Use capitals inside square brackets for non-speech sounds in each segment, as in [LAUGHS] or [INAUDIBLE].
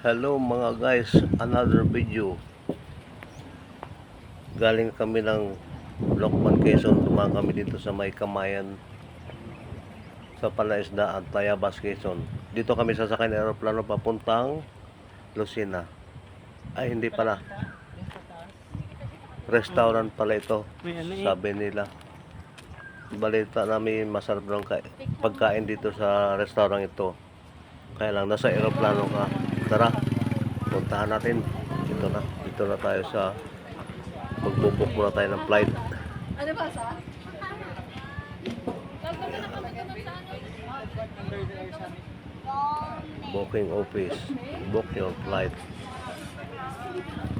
Hello mga guys, another video. Galing kami ng Lokban, Quezon. Dumaan kami dito sa may Kamayan sa Palaisdaan, Tayabas, Quezon. Dito kami sasakay ng aeroplano papuntang Lucena. Ay, hindi pala. Restaurant pala ito, ano eh. sabi nila. Balita namin masarap ng ka- pagkain dito sa restaurant ito. Kaya lang, nasa aeroplano ka. Tara, puntahan natin. Dito na. Dito na tayo sa... Magbubuk muna tayo ng flight. Ano ba sa? Booking office. Book your flight.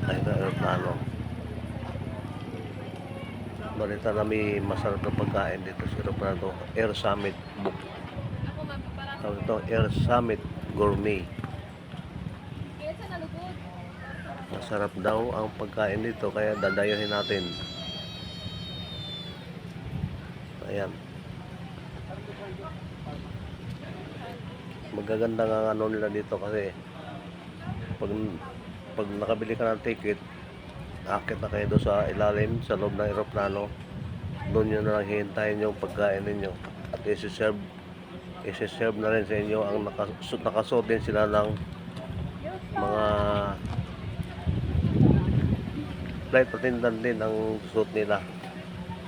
Tayo na aeroplano. Balita namin masarap na pagkain dito sa aeroplano. Air Summit Book. Tawag ito, Air Summit Gourmet. Kaya sa nalugod. Masarap daw ang pagkain dito kaya dadayahin natin. Ayan. Magaganda nga ano nila dito kasi pag pag nakabili ka ng ticket, akit na kayo doon sa ilalim, sa loob ng aeroplano. Doon nyo na lang hihintayin yung pagkain ninyo. At isi-serve, isi-serve na rin sa inyo ang nakasuot, nakasuot din sila ng mga flight attendant din ang suit nila.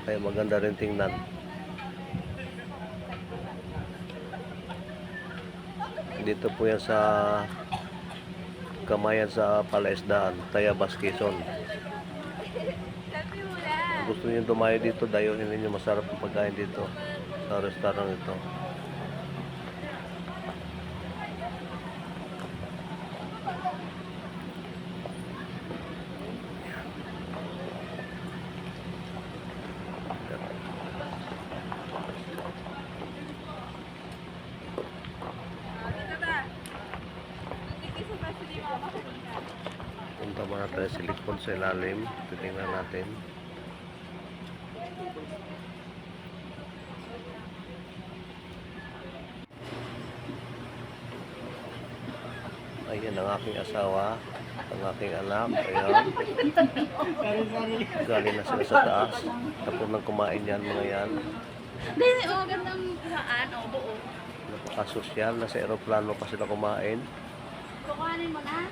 Kaya maganda rin tingnan. Dito po yan sa Kamayan sa Palaisdaan, Tayabas, Quezon. Gusto niyo dumayo dito, dayohin ninyo masarap ang pagkain dito sa restaurant ito. Dito ba? Nagkikisa pa si Mama kanina. Punta muna tayo sa likod sa ilalim. Titingnan natin. Ayan ang aking asawa. Ang aking anak. Ayan. Galing na sila sa taas. Tapos nang kumain yan mga yan. Hindi, oh, gandang kuhaan. Oh, buo. Napakasosyal. Nasa aeroplano pa sila kumain. Kukuhanin mo na.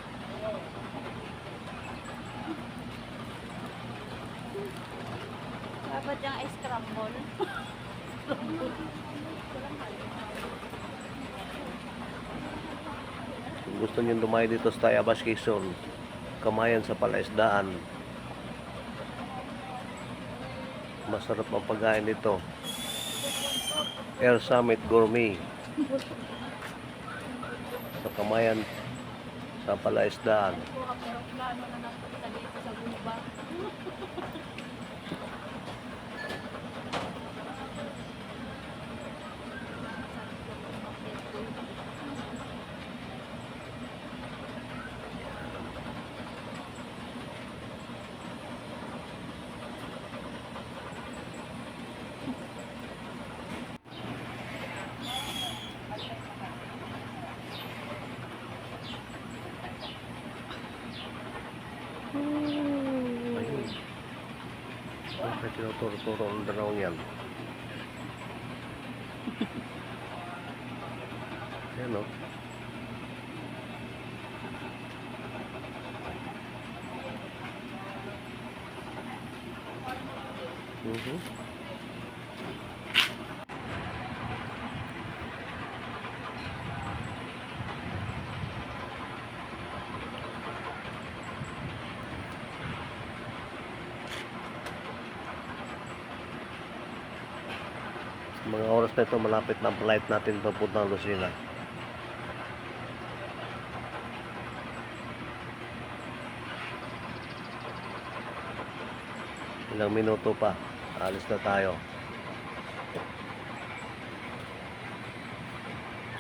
Dapat yung ice crumble. Kung gusto niyo dumayo dito sa Tayabas, Quezon, kamayan sa Palaisdaan. Masarap ang pagkain dito. Air Summit Gourmet. Sa kamayan sa Palaisdaan. Pero plano na napunta dito sa guba. [LAUGHS] tinuturo-turo ang dalawang yan? Ayan o. Mhm. Mga oras na ito, malapit na ang flight natin papuntang Lucena. Ilang minuto pa, alis na tayo.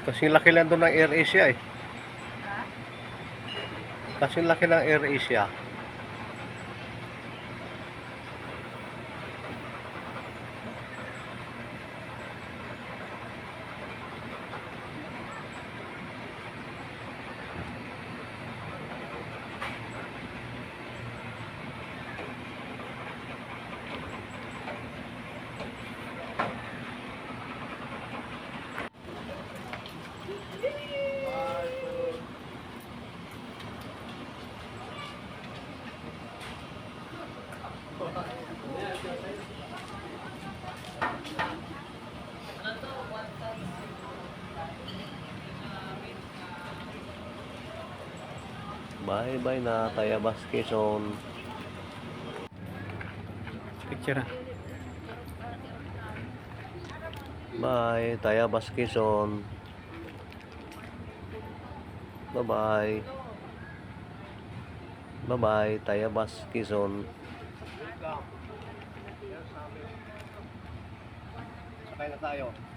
Kasing laki lang doon ng Air Asia eh. Kasing laki ng Air Asia. Bye bye na Tayabas Quezon. Picture na. Bye Tayabas Quezon. Bye bye. Bye bye Tayabas Quezon. Sakay na tayo.